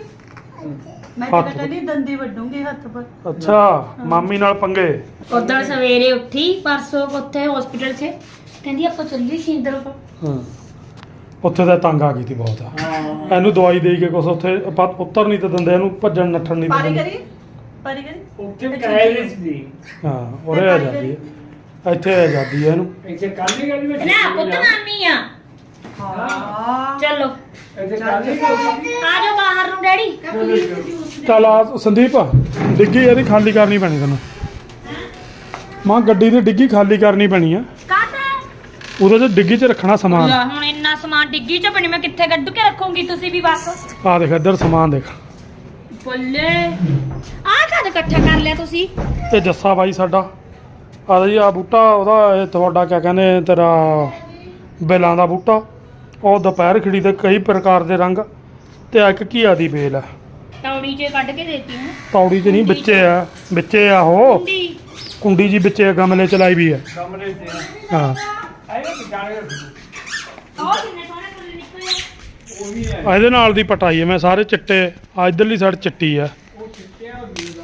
ਮੈਂ ਹੱਥ ਤੇਰਾ ਕਹਿੰਦੀ ਦੰਦੀ ਵੱਡੂੰਗੀ ਹੱਥ ਪਰ। ਅੱਛਾ ਮਾਮੀ ਨਾਲ ਪੰਗੇ? ਉਦੋਂ ਸਵੇਰੇ ਉੱਠੀ ਪਰਸੋਂ ਉੱਥੇ ਹਸਪੀਟਲ 'ਚ। ਕਹਿੰਦੀ ਆਪਾਂ ਚੱਲੀਏ ਸ਼ਿੰਦਰ ਕੋਲ। ਹਾਂ। ਉੱਥੇ ਤਾਂ ਤੰਗ ਆ ਗਈ ਸੀ ਬਹੁਤ। ਇਹਨੂੰ ਦਵਾਈ ਦੇ ਕੇ ਕੁਛ ਉੱਥੇ ਆਪਾਂ ਉੱਤਰ ਨਹੀਂ ਤੇ ਦਿੰਦੇ ਇਹਨੂੰ ਭੱਜਣ ਨੱਠਣ ਨਹੀਂ ਪਾਰੀ ਦਿੰਦੇ। ਕਰੀ ਪਾਰੀ ਕਰੀ। ਉੱਥੇ ਵੀ ਕਰਾਏ ਨਹੀਂ ਸੀ। ਹਾਂ ਉਰੇ ਆ ਜਾਂਦੀ ਹੈ। ਇੱਥੇ ਆ ਜਾਂਦੀ ਹੈ ਇਹਨੂੰ। ਇੱਥੇ ਕੱਲ ਗਈ ਮੈਂ ਨਾ ਪੁੱਤ ਮਾਮੀ ਆ। ਹਾਂ। ਚਲੋ। ਇੱਥੇ ਕੱਲ ਆ ਜਾਓ ਬਾਹਰ ਨੂੰ ਡੈਡੀ। ਚੱਲ ਆ ਸੰਦੀਪ ਡਿੱਗੀ ਇਹਦੀ ਖਾਲੀ ਕਰਨੀ ਪੈਣੀ ਤੈਨੂੰ। ਮਾਂ ਗੱਡੀ ਦੀ ਡਿੱਗੀ ਖਾਲੀ ਕਰਨੀ ਪੈਣੀ ਆ। ਉਹਦੇ 'ਚ ਡਿੱਗੀ 'ਚ ਰੱਖਣਾ ਸਮਾਨ। ਲੈ ਹੁਣ ਇੰਨਾ ਸਮਾਨ ਡਿੱਗੀ 'ਚ ਬਣੀ ਮੈਂ ਕਿੱਥੇ ਕੱਢ ਕੇ ਰੱਖੂੰਗੀ ਤੁਸੀਂ ਵੀ ਬਸ? ਆ ਦੇਖ ਇੱਧਰ ਸਮਾਨ ਦੇਖ। ਬੱਲੇ। ਆਹ ਕਦ ਇਕੱਠਾ ਕਰ ਲਿਆ ਤੁਸੀਂ। ਤੇ ਜੱਸਾ ਬਾਈ ਸਾਡਾ। ਆ ਜੀ ਆ ਬੂਟਾ ਉਹਦਾ ਇਹ ਤੁਹਾਡਾ ਕਿਆ ਕਹਿੰਦੇ ਤੇਰਾ ਬੇਲਾਂ ਦਾ ਬੂਟਾ। ਉਹ ਦੁਪਹਿਰ ਖਿੜੀ ਦੇ ਕਈ ਪ੍ਰਕਾਰ ਦੇ ਰੰਗ। ਤੇ ਆ ਇੱਕ ਘੀਆ ਦੀ ਬੇਲ ਆ। ਤੌੜੀ 'ਚ ਕੱਢ ਕੇ ਦੇਤੀ ਹੂੰ ਤੌੜੀ 'ਚ ਨਹੀਂ ਵਿੱਚੇ ਆ ਵਿੱਚੇ ਆ ਉਹ। ਕੁੰਡੀ। ਕੁੰਡੀ ਜੀ ਵਿੱਚੇ ਗਮਲੇ ਚ ਲਾਈ ਵੀ ਆ। ਕਮਰੇ ਤੇ ਹਾਂ। ਆਏ ਨਾ ਟਿਕਾਣੇ ਉਹ ਕਿੰਨੇ ਇਹਦੇ ਨਾਲ ਦੀ ਪਟਾਈ ਹੈ ਮੈਂ ਸਾਰੇ ਚਿੱਟੇ ਆ ਇਧਰਲੀ ਸਾਈਡ ਚਿੱਟੀ ਆ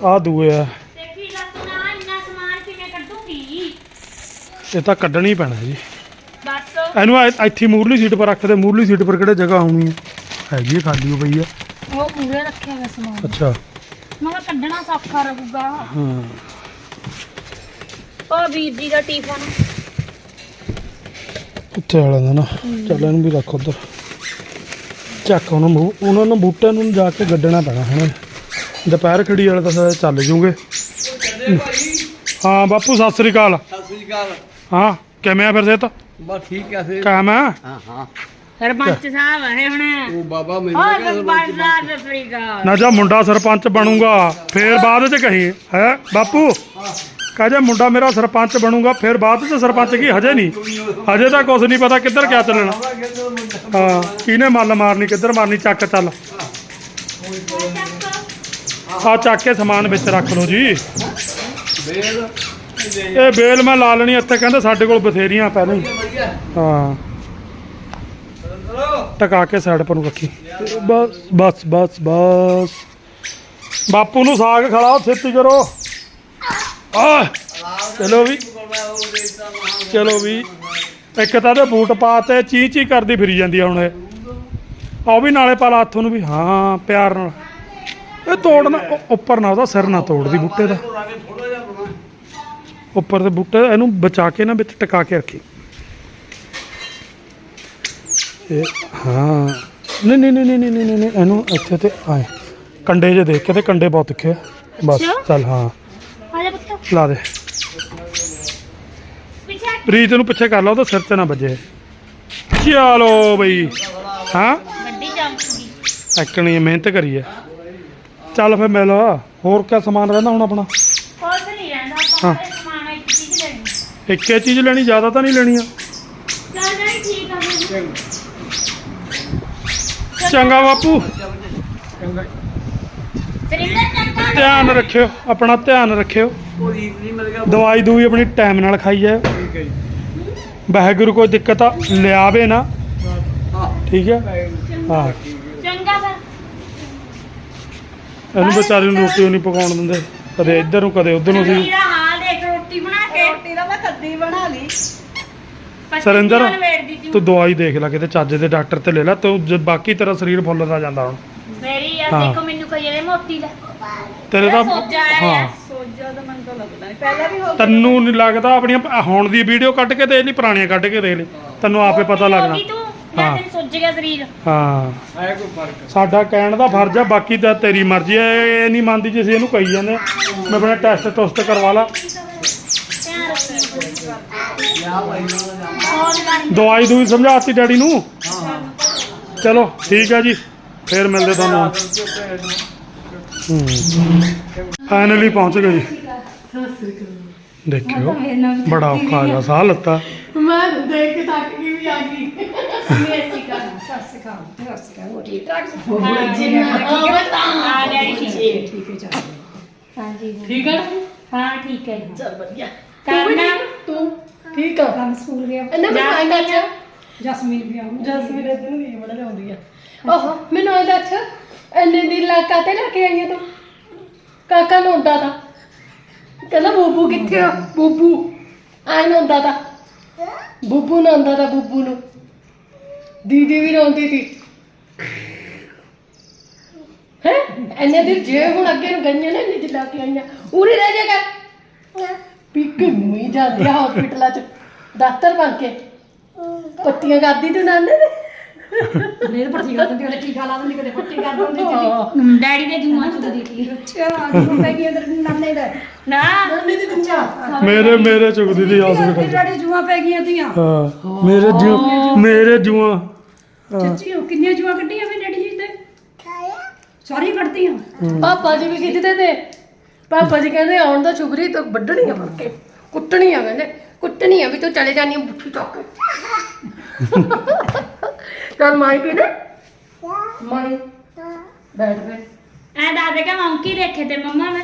ਆ ਦੂਏ ਆ ਤੇ ਕੀ ਦੱਸਣਾ ਇੰਨਾ ਸਮਾਨ ਕਿਵੇਂ ਕੱਢੂਗੀ? ਇਹ ਤਾਂ ਕੱਢਣੀ ਹੀ ਪੈਣਾ ਜੀ। ਬਸ ਇਹਨੂੰ ਇੱਥੇ ਮੂਰਲੀ ਸੀਟ ਪਰ ਰੱਖ ਦੇ ਮੂਰਲੀ ਸੀਟ ਪਰ ਕਿਹੜੇ ਜਗ੍ਹਾ ਹੋਣੀ ਹੈ? ਹੈਗੀ ਹੈ ਖਾਲੀ ਹੋ ਪਈ ਆ ਉਹ ਮੂਰੇ ਰੱਖਿਆ ਹੋਇਆ ਸਮਾਨ। ਅੱਛਾ। ਮੈਂ ਕਿਹਾ ਕੱਢਣਾ ਸੌਖਾ ਰਹੂਗਾ। ਹਾਂ। ਉਹ ਵੀਰ ਜੀ ਦਾ ਟਿਫਨ। ਉੱਥੇ ਵਾਲਾ ਦਾ ਨਾ। ਚੱਲ ਇਹਨੂੰ ਵੀ ਰੱਖ ਉਧਰ। ਚੱਕ ਉਹਨੂੰ ਬੂ- ਉਹਨਾਂ ਨੂੰ ਬੂਟਿਆਂ ਨੂੰ ਜਾ ਕੇ ਗੱਡਣਾ ਪੈਣਾ ਹੁਣ। ਦੁਪਹਿਰ ਖੜੀ ਵਾਲੇ ਤਾਂ ਸਾਰੇ ਚੱਲ ਜੂਗੇ। ਹਾਂ ਬਾਪੂ ਸਤਿ ਸ੍ਰੀ ਅਕਾਲ। ਸਤਿ ਸ੍ਰੀ ਅਕਾਲ। ਹਾਂ ਕਿਵੇਂ ਆ ਫਿਰ ਸਿਹਤ? ਬਸ ਠੀਕ ਹੈ ਸੇ ਕਾਇਮ ਆ? ਹਾਂ ਹਾਂ। ਸਰਪੰਚ ਸਾਹਿਬ ਹੈ ਹੁਣ। ਉਹ ਬਾਬਾ ਮੈਨੂੰ ਕਹਿੰਦਾ ਸਰਪੰਚ ਨਾ ਜਾ ਮੁੰਡਾ ਸਰਪੰਚ ਬਣੂਗਾ। ਫੇਰ ਬਾਅਦ ਚ ਕਹੀ ਹੈ ਬਾਪੂ? ਕਹ ਜਾ ਮੁੰਡਾ ਮੇਰਾ ਸਰਪੰਚ ਬਣੂਗਾ, ਫਿਰ ਬਾਅਦ ਚ ਸਰਪੰਚ ਕੀ, ਹਜੇ ਨਹੀਂ। ਹਜੇ ਤਾਂ ਕੁਝ ਨਹੀਂ ਪਤਾ ਕਿੱਧਰ ਕਿਆ ਚੱਲਣਾ। ਹਾਂ, ਕਿਹਨੇ ਮੱਲ ਮਾਰਨੀ, ਕਿੱਧਰ ਮਾਰਨੀ, ਚੱਕ ਚੱਲ। ਆ ਚੱਕ ਕੇ ਸਮਾਨ ਵਿੱਚ ਰੱਖ ਲਓ ਜੀ। ਇਹ ਬੇਲ ਮੈਂ ਲਾ ਲੈਣੀ, ਇੱਥੇ ਕਹਿੰਦੇ ਸਾਡੇ ਕੋਲ ਬਥੇਰੀਆਂ ਪਹਿਲਾਂ ਹੀ ਹਾਂ। ਟਕਾ ਕੇ ਸਾਈਡ ਪਰ ਨੂੰ ਰੱਖੀ। ਬਸ ਬਸ ਬਸ ਬਸ। ਬਾਪੂ ਨੂੰ ਸਾਗ ਖਿਲਾਓ, ਛੇਤੀ ਕਰੋ। ਆ ਚਲੋ ਵੀ ਚਲੋ ਵੀ। ਇੱਕ ਤਾਂ ਦੇ ਬੂਟ ਪਾਤੇ ਚੀ ਚੀ ਕਰਦੀ ਫਿਰੀ ਜਾਂਦੀ ਆ ਹੁਣ ਇਹ। ਆ ਵੀ ਨਾਲੇ ਪਾ ਲਾ ਹੱਥ ਨੂੰ ਵੀ ਹਾਂ ਪਿਆਰ ਨਾਲ। ਇਹ ਤੋੜਨਾ ਉ- ਉੱਪਰ ਨਾ ਉਹਦਾ ਸਿਰ ਨਾ ਤੋੜਦੀ ਬੂਟੇ ਦਾ। ਉੱਪਰ ਦੇ ਬੂਟੇ ਇਹਨੂੰ ਬਚਾ ਕੇ ਨਾ ਵਿੱਚ ਟਿਕਾ ਕੇ ਰੱਖੀ। ਇਹ ਹਾਂ। ਨਹੀਂ ਨਹੀਂ ਨਹੀਂ ਨਹੀਂ ਨਹੀਂ ਨਹੀਂ ਨਹੀਂ ਇਹਨੂੰ ਇੱਥੇ ਤੇ ਆਏ। ਕੰਡੇ ਜੇ ਦੇਖ ਕੇ ਤੇ ਕੰਡੇ ਬਹੁਤ ਤਿੱਖੇ ਆ। ਬਸ ਅੱਛਾ? ਚੱਲ ਹਾਂ। ਆ ਜਾ ਪੁੱਤ। ਲਾ ਦੇ। ਪਿੱਛੇ ਪ੍ਰੀਤ ਨੂੰ ਪਿੱਛੇ ਕਰ ਲਾ ਉਹਦਾ ਸਿਰ ਤੇ ਨਾ ਵੱਜੇ। ਚਲੋ ਬਈ। ਹਾਂ? ਵੱਡੀ ਚਮਕੂਗੀ ਐਕਣੀ ਮਿਹਨਤ ਕਰੀ ਹੈ ਚੱਲ ਫਿਰ ਮਿਲ। ਹੋਰ ਕਿਆ ਸਮਾਨ ਰਹਿੰਦਾ ਹੁਣ ਆਪਣਾ? ਕੁਛ ਨਹੀਂ ਰਹਿੰਦਾ ਹਾਂ। ਆਪਾਂ ਸਮਾਨ ਇੱਕ ਚੀਜ਼ ਲੈਣੀ ਇੱਕੇ ਚੀਜ਼ ਲੈਣੀ ਜ਼ਿਆਦਾ ਤਾਂ ਨਹੀਂ ਲੈਣੀਆਂ ਚੱਲ ਨਹੀਂ ਠੀਕ ਆ ਚੰਗਾ ਬਾਪੂ। ਸਰਿੰਦਰ ਧਿਆਨ ਰੱਖਿਓ ਆਪਣਾ ਧਿਆਨ ਰੱਖਿਓ। ਦਵਾਈ ਦੂਈ ਆਪਣੀ ਟਾਈਮ ਨਾਲ ਖਾਈ ਜਾਓ ਠੀਕ ਹੈ ਜੀ ਵਾਹਿਗੁਰੂ ਕੋਈ ਦਿੱਕਤ ਆ ਲਿਆਵੇ ਨਾ। ਠੀਕ ਹੈ? ਹਾਂ। ਚੰਗਾ ਫਿਰ। ਇਹਨੂੰ ਵਿਚਾਰੇ ਨੂੰ ਰੋਟੀ ਨਹੀਂ ਪਕਾਉਣ ਦਿੰਦੇ। ਕਦੇ ਇੱਧਰ ਨੂੰ ਕਦੇ ਉੱਧਰ ਨੂੰ ਸੀ। ਮੇਰਾ ਹਾਲ ਦੇਖ ਰੋਟੀ ਬਣਾ ਕੇ। ਰੋਟੀ ਦਾ ਮੈਂ ਕੱਦੀ ਬਣਾ ਲਈ। ਪੱਤੀ ਸਰਿੰਦਰ ਤੂੰ ਦਵਾਈ ਦੇਖ ਲੈ ਕਿਤੇ ਚੱਜ ਦੇ ਡਾਕਟਰ ਤੇ ਲੈ ਲੈ ਤੂੰ ਬਾਕੀ ਤੇਰਾ ਸਰੀਰ ਫੁੱਲਦਾ ਜਾਂਦਾ ਹੁਣ। ਯਾਰ ਹਾਂ। ਦੇਖੋ ਮੈਨੂੰ ਕੋਈ ਇਹਦੇ ਮੋਟੀ ਦਾ। ਤੇਰੇ ਦਾ ਸੋਜਾ ਆਇਆ ਹਾਂ। ਸੋਜਾ ਤਾਂ ਮੈਨੂੰ ਤਾਂ ਲੱਗਦਾ ਨਹੀਂ ਪਹਿਲਾਂ ਵੀ ਹੋ ਗਿਆ ਤੈਨੂੰ ਨਹੀਂ ਲੱਗਦਾ ਆਪਣੀਆਂ ਪ- ਹੁਣ ਦੀ ਵੀਡੀਓ ਕੱਢ ਕੇ ਦੇਖ ਲਈ ਪੁਰਾਣੀਆਂ ਕੱਢ ਕੇ ਦੇਖ ਲਈ। ਤੈਨੂੰ ਆਪੇ ਪਤਾ ਹੋ ਲੱਗਣਾ ਤੂੰ। ਜਾਂ ਹਾਂ। ਤੈਨੂੰ ਸੁੱਜ ਗਿਆ ਸਰੀਰ। ਹਾਂ। ਹੈ ਕੋਈ ਫ਼ਰਕ ਸਾਡਾ ਕਹਿਣ ਦਾ ਫਰਜ਼ ਆ ਬਾਕੀ ਤਾਂ ਤੇਰੀ ਮਰਜ਼ੀ ਹੈ ਇਹ ਨਹੀਂ ਮੰਨਦੀ ਜੇ ਅਸੀਂ ਇਹਨੂੰ ਕਹੀ ਜਾਂਦੇ। ਮੈਂ ਆਪਣਾ ਟੈਸਟ ਟੁਸਟ ਕਰਵਾ ਲਾ। ਧਿਆਨ ਰੱਖੀ ਯਾ ਭਾਈ ਨਾਲ ਹੋਰ ਕਰ ਦਵਾਈ ਦੂਈ ਸਮਝਾਤੀ ਡੈਡੀ ਨੂੰ? ਚਲੋ। ਠੀਕ ਹੈ ਜੀ। ਫੇਰ ਮਿਲਦੇ ਤੁਹਾਨੂੰ। ਫਾਈਨਲੀ ਪਹੁੰਚ ਗਏ। ਜੀ ਦੇਖਿਓ ਬੜਾ ਔਖਾ ਆ ਸਾਹ ਲੱਤਾ। ਮੈਂ ਦੇਖ ਕੇ ਥੱਕ ਗਈ ਵੀ ਆ ਗਈ। ਠੀਕ ਹੈ ਹੈ ਹਾਂ ਠੀਕ ਹੈ ਚਲ ਵਧੀਆ। ਤੂੰ ਵੀ ਕਰਨਾ ਠੀਕ ਤੂੰ ਠੀਕ ਆ? ਕੰਮ ਸਕੂਲ ਗਿਆ। ਮੈਂ ਆਇਆ ਜਸਮੀਨ ਵੀ ਆਉਂ ਜਸਮੀਨ ਇਹਨੂੰ ਵੀ ਬੜਾ ਲਾਉਂਦੀ ਆ। ਓਹ ਮੈਨੂੰ ਇਹਦਾ ਅੱਛਾ ਇੰਨੇ ਦਿਨ ਲਾ ਕਾਤੇ ਲੈ ਕੇ ਆਈਆਂ ਤੂੰ? ਕਾਕਾ ਨੋਂਦਾ ਤਾਂ। ਕਹਿੰਦਾ, ਬੂਬੂ ਕਿੱਥੇ ਆ? ਬੂਬੂ। ਆਈ ਨੋਂਦਾ ਤਾਂ। ਬੂਬੂ ਨੋਂਦਾ ਤਾਂ ਬੂਬੂ ਨੂੰ। ਦੀਦੀ ਵੀ ਰੋਂਦੀ ਸੀ। ਹੈ? ਇੰਨੇ ਦਿਨ ਜੇ ਹੁਣ ਅੱਗੇ ਨੂੰ ਗਈਆਂ ਨੇ, ਇੰਨੇ ਲਾ ਕੇ ਆਈਆਂ। ਉਰੇ ਰਹਿ ਜਾ ਕਰ। ਪਿੱਕ ਮੀ ਜਾਂਦੀ ਆ ਹਸਪੀਟਲਾਂ ਚ। ਡਾਕਟਰ ਬਣ ਕੇ। ਪੱਤੀਆਂ ਕਰਦੀ ਤੂੰ ਨਾਨੇ ਦੇ। ਨਹੀਂ ਪਰਚੀ ਕਰ ਦਿੰਦੀ ਉਹਨੇ ਟੀਕਾ ਲਾ ਦਿੰਦੀ ਕਦੇ ਪੱਟੀ ਕਰ ਦਿੰਦੀ ਡੈਡੀ ਦੇ ਜੂਆਂ ਚ ਦੀ ਸੀ ਅੱਛਾ ਜਦੋਂ ਪੈ ਗਈ ਅੰਦਰ ਨੰਨੇ ਦਾ। ਨਾ। ਨਾਨੇ ਦੇ ਬੱਚਾ ਮੇਰੇ ਮੇਰੇ ਚੁਗਦੀ ਦੀ ਹਸਪੀਟਲ ਡਾੜੀ ਜੂਆਂ ਪੈ ਗਈਆਂ ਤੀਆਂ। ਹਾਂ ਮੇਰੇ ਜੂ ਮੇਰੇ ਜੂਆਂ। ਚਾਚੀ ਉਹ ਕਿੰਨੀਆਂ ਜੂਆਂ ਕੱਢੀਆਂ ਵੇ ਡੈਡੀ ਜੀ ਤੇ ਸਾਰੀ ਕੱਢਤੀਆਂ। ਪਾਪਾ ਜੀ ਵੀ ਖਿੱਚਦੇ ਤੇ ਪਾਪਾ ਜੀ ਕਹਿੰਦੇ ਆਉਣ ਦਾ ਚੁਬਰੀ ਤਾਂ ਵੱਢਣੀ ਆ ਫੜ ਕੇ। ਕੁੱਟਣੀ ਆ ਕਹਿੰਦੇ। ਕੁੱਟਣੀ ਆ ਵੀ ਤੂੰ ਚਲੇ ਜਾਨੀ ਆ ਬੁੱਠੀ ਚੱਕ ਕੇ ਚੱਲ ਮਾਈ ਪੀ ਲੈ ਮਾਈ ਬੈਠ ਬੈ ਐ ਦਾਦੇ ਕਾ ਮੰਕੀ ਦੇਖੇ ਤੇ ਮੰਮਾ ਨੇ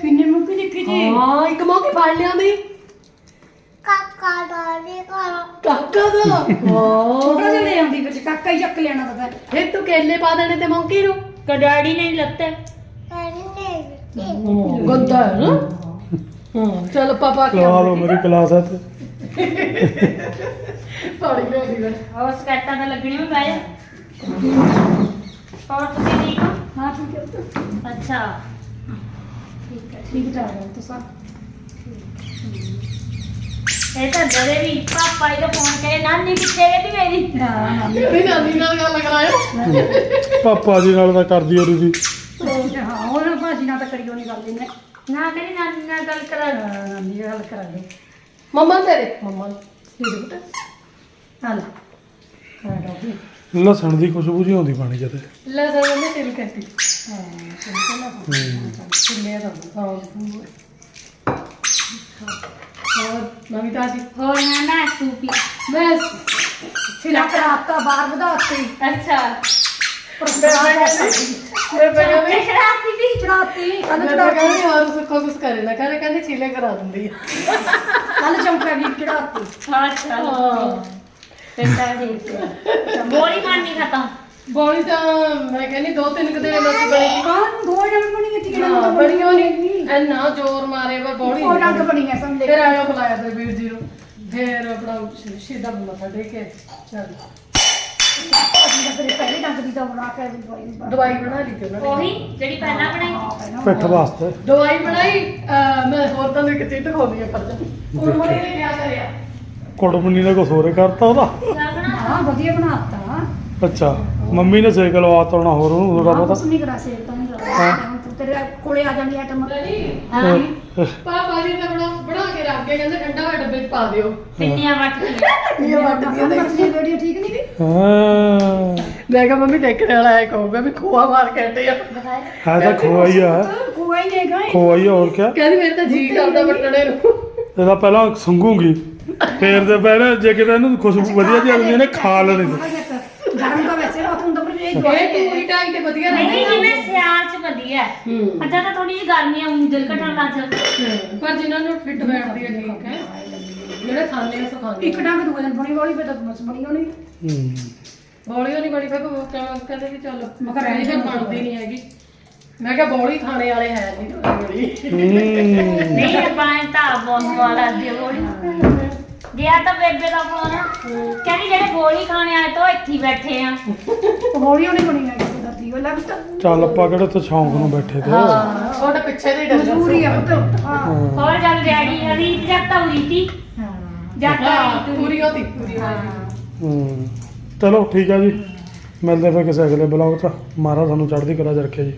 ਕਿੰਨੇ ਮੁੱਕੀ ਦੇਖੀ ਜੀ। ਹਾਂ ਇੱਕ ਮੌਕੇ ਫੜ ਲਿਆਂਦੀ ਕਾਕਾ ਦਾ ਹਾਂ। ਛੋਟਾ ਜਿਹਾ ਲੈ ਆਉਂਦੀ ਵਿੱਚ ਕਾਕਾ ਹੀ ਚੱਕ ਲੈਣਾ ਤਾਂ। ਫਿਰ ਤੂੰ ਕੇਲੇ ਪਾ ਦੇਣੇ ਤੇ ਮੌਂਕੀ ਨੂੰ। ਕਿ ਡੈਡੀ ਨੇ ਨੀ ਲੱਤੇ ਗੰਦਾ ਹੈ ਨਾ। ਹਾਂ ਚਲ ਪਾਪਾ ਕੀ ਕਲਾ ਲਓ ਮੇਰੀ ਕਲਾਸ ਹੈ ਤੇ ਪੜੀ ਗਈ ਗਈ ਹੋਰ ਸਕੈਟਾਂ ਤਾਂ ਲੱਗਣੀ ਮੈਂ ਬਹਿ ਜਾ ਹੋਰ ਤੁਸੀਂ ਠੀਕ ਹੋ? ਹਾਂ ਠੀਕ ਹੈ ਪੁੱਤ। ਅੱਛਾ। ਠੀਕ ਠਾਕ ਹੈ। ਤੁਸੀਂ ਇਹ ਤਾਂ ਜਦੇ ਵੀ ਪਾਪਾ ਇਹਦਾ ਫੋਨ ਕਰੇ ਨਾਨੀ ਕਿੱਥੇ ਗਈ ਤੀ ਮੇਰੀ। ਹਾਂ ਮੇਰੀ ਨਾਨੀ ਨਾਲ ਗੱਲ ਕਰਾਇਓ। ਪਾਪਾ ਜੀ ਨਾਲ ਤਾਂ ਕਰਦੀ ਆ ਤੁਸੀਂ। ਹਾਂ ਉਹਨਾਂ ਭਾਜੀ ਨਾਲ ਤਾਂ ਕਰੀਓ ਨਹੀਂ ਗੱਲ ਇਹਨੇ ਨਾ ਕਹਿੰਦੀ ਨਾਨੀ ਨਾਲ ਗੱਲ ਕਰਾ ਨਾਨੀ ਗੱਲ ਕਰਾਂਗੇ। ਮੰਮਾ ਤੇਰੇ। ਮੰਮਾ ਹੈ ਬੇਟਾ। ਹਾਂ ਲੈ। ਹਾਂ ਡੋਗੀ। ਲਸਣ ਦੀ ਖੁਸ਼ਬੂ ਜੀ ਆਉਂਦੀ ਪਾਣੀ ਜਦੇ ਲੈ ਸਰ ਮੈਂ ਤੇਰੀ ਕਹਿਤੀ ਹਾਂ। ਚੰਗਾ ਨਾ ਕਿੰਨੇ ਦਾ ਹਾਂ ਹੋਰ ਨਵੀਂ ਤਾਜੀ ਹੋਰ ਨਾ ਨਾ ਸੂਪੀ ਮੈਂ ਸਿਲਾ ਕਰਾਤਾ ਬਾਹਰ ਵਧਾਤੀ। ਅੱਛਾ। ਮੈਂ ਚੜਾਤੀ ਕੱਲ ਕਹਿੰਦੀ ਹੋਰ ਸੁੱਖੋ ਕੁਛ ਕਰੇ ਨਾ ਕਰੇ। ਕਹਿੰਦੀ ਚੀਲੇ ਕਰਾ ਦਿੰਦੀ ਆ। ਕੱਲ ਚੌਂਕਾ ਵੀ ਚੜਾਤੀ। ਅੱਛਾ ਹਾਂ। ਪਿੰਡਾ ਠੀਕ ਹੈ। ਬੋਲੀ ਮਾਰਨੀ ਖਤਮ ਬੋਲੀ ਤਾਂ ਮੈਂ ਕਹਿੰਦੀ ਦੋ ਤਿੰਨ ਕੁ ਦਿਨ ਬਸ ਬਣੀ ਕਾਹ ਦੋ ਜਣ ਬਣੀ ਇੱਥੇ ਕਿਹੜਾ ਹਾਂ ਬਣੀ ਉਹ ਨਹੀਂ ਐਨਾ ਜ਼ੋਰ ਮਾਰੇ ਵਾ ਬੋਲੀ। ਉਹ ਰੰਗ ਬਣੀ ਹੈ ਸਮਝ। ਫਿਰ ਆਇਆ ਬੁਲਾਇਆ ਤੇ ਵੀਰ ਜੀ ਨੂੰ। ਫਿਰ ਆਪਣਾ ਸ਼ੀਦਾ ਮੱਥਾ ਟੇਕ ਕੇ। ਚੱਲ। ਫਿਰ ਪਹਿਲੇ ਰੰਗ ਦੀ ਤਾਂ ਬਣਾ ਕੇ ਦਵਾਈ ਬਣਾ ਦਵਾਈ ਬਣਾ ਲਈ ਤੇ ਉਹਨਾਂ ਨੇ। ਉਹੀ ਜਿਹੜੀ ਪਹਿਲਾਂ ਬਣਾਈ ਪਿੱਠ ਵਾਸਤੇ। ਦਵਾਈ ਬਣਾਈ ਅਹ ਮੈਂ ਹੋਰ ਤਾਂ ਇੱਕ ਚੀਜ਼ ਦਿਖਾਉਂਦੀ ਆ ਪਰ ਕੁੜਮਣੀ ਨੇ ਕੀ ਕਰਿਆ? ਕੁੜਮਣੀ ਨੇ ਕੁਛ ਹੋਰੇ ਕਰਤਾ ਉਹਦਾ? ਹਾਂ ਵਧੀਆ ਬਣਾਤਾ। ਅੱਛਾ ਮੰਮੀ ਨੇ ਸੇਕ ਲਵਾਤਾ ਹੋਣਾ ਹੋਰ ਉਹਨੂੰ ਥੋੜਾ ਹਾਂ ਕੁਛ ਨਹੀਂ ਕਰਾ ਸੇ ਤਾਂ ਨਹੀਂ ਕਰਾ ਤੂੰ ਤੇਰੇ ਕੋਲੇ ਆ ਜਾਣੀ ਆਈਟਮ ਹਾਂ। ਪਾਪਾ ਜੀ ਤਾਂ ਬਣਾ ਬਣਾ ਕੇ ਰੱਖ ਕੇ ਕਹਿੰਦੇ ਠੰਡਾ ਹੋਇਆ ਡੱਬੇ 'ਚ ਪਾ ਦਿਓ। ਪਿੰਨੀਆਂ ਵੱਟਦੀਆਂ ਇਹ ਵੱਟਦੀਆਂ ਨੇ ਮਰਜ਼ੀ ਵੀਡੀਓ ਠੀਕ ਨਹੀਂ ਵੀ ਹਾਂ। ਮੈਂ ਕਿਹਾ ਮੰਮੀ ਦੇਖਣ ਵਾਲਾ ਇਹ ਕਹੂਗਾ ਵੀ ਖੋਆ ਮਾਰ ਕੇ ਹਟੇ ਆ। ਹੈ ਤਾਂ ਖੋਆ ਹੀ ਆ। ਕੋਈ ਨਹੀਂ ਗਏ ਖੋਆ ਹੀ ਆ, ਹੋਰ ਕਿਆ? ਕਹਿੰਦੀ ਮੇਰੇ ਤਾਂ ਜੀ ਕਰਦਾ ਵੱਟਣੇ ਨੂੰ। ਇਹਦਾ ਪਹਿਲਾਂ ਸੰਗੂਗੀ। ਫੇਰ ਦੇ ਪਹਿਲਾਂ ਜੇ ਕਿਤੇ ਇਹਨੂੰ ਖੁਸ਼ਬੂ ਵਧੀਆ ਜਿਹੀ ਆਉਂਦੀ ਇਹਨੇ ਖਾ ਲੈਣੀ। ਸੀ। ਗਰਮ ਦਾ ਇਹ ਇਹ ਪੂਰੀ ਢਾਈ ਤੇ ਵਧੀਆ ਨਹੀਂ ਰਹਿੰਦੀ। ਜਿਵੇਂ ਸਿਆਲ ਚ ਵਧੀਆ ਹੂੰ। ਅੱਛਾ ਤਾਂ ਥੋੜੀ ਜਿਹੀ ਗਰਮੀ ਆ ਉਂਝ ਦਿਲ ਘਟਣ ਲੱਗ ਜਾਂਦਾ। ਪਰ ਜਿਨ੍ਹਾਂ ਨੂੰ ਫਿੱਟ ਬੈਠਦੀ ਹੈ ਠੀਕ ਹੈ ਜਿਹੜੇ ਖਾਂਦੇ ਆ ਸੋ ਖਾਂਦੇ ਇੱਕ ਡੰਗ ਦੂਏ ਦਿਨ ਬਣੀ ਵਾਲੀ ਪਤਾ ਬਸ ਬਣੀ ਹੋਣੀ ਹੂੰ। ਬੋਲੀ ਹੋਣੀ ਬੜੀ ਫਿਰ ਕਹਿੰਦੇ ਵੀ ਚੱਲ ਮੈਂ ਕਿਹਾ ਰਹਿਣੀ ਫਿਰ ਬਣਦੀ ਨਹੀਂ ਹੈਗੀ। ਮੈਂ ਕਿਹਾ ਬੋਲੀ ਖਾਣੇ ਵਾਲੇ ਹੈ ਨਹੀਂ। ਹੂੰ। ਨਹੀਂ ਆਪਾਂ ਤਾਂ ਬਹੁਤ ਸਵਾਲ ਆਦੀ ਗੋਲੀ ਗਿਆ ਤਾਂ ਬੇਬੇ ਦਾ ਫੋਨ। ਕਹਿੰਦੀ ਜਿਹੜੇ ਗੋਲੀ ਖਾਣੇ ਆਏ ਤਾਂ ਇੱਥੇ ਹੀ ਬੈਠੇ ਆ। ਹੌਲੀ ਹੌਲੀ ਬਣੀ ਹੈ ਕਿਸੇ ਦਾ ਦੀ ਉਹ ਲੱਗ ਤਾਂ ਚੱਲ ਆਪਾਂ ਕਿਹੜੇ ਤੇ ਸ਼ੌਂਕ ਨੂੰ ਬੈਠੇ ਤੇ। ਹਾਂ। ਉਹਦੇ ਪਿੱਛੇ ਦੇ ਮਜਬੂਰੀ ਆ ਪੁੱਤ ਹਾਂ। ਹੋਰ ਜਦ ਡੈਡੀ ਰੀਤ ਜਦ ਤਾਂ ਹੋਈ ਸੀ ਜਦ ਤਾਂ ਹਾਂ ਰੀਤ ਪੂਰੀ ਹੋਈ ਹੋਤੀ ਪੂਰੀ ਹੂੰ। ਚਲੋ ਠੀਕ ਆ ਜੀ। ਮਿਲਦੇ ਫਿਰ ਕਿਸੇ ਅਗਲੇ ਬਲੌਗ 'ਚ। ਮਹਾਰਾਜ ਤੁਹਾਨੂੰ ਚੜ੍ਹਦੀ ਕਲਾ 'ਚ ਰੱਖੇ ਜੀ।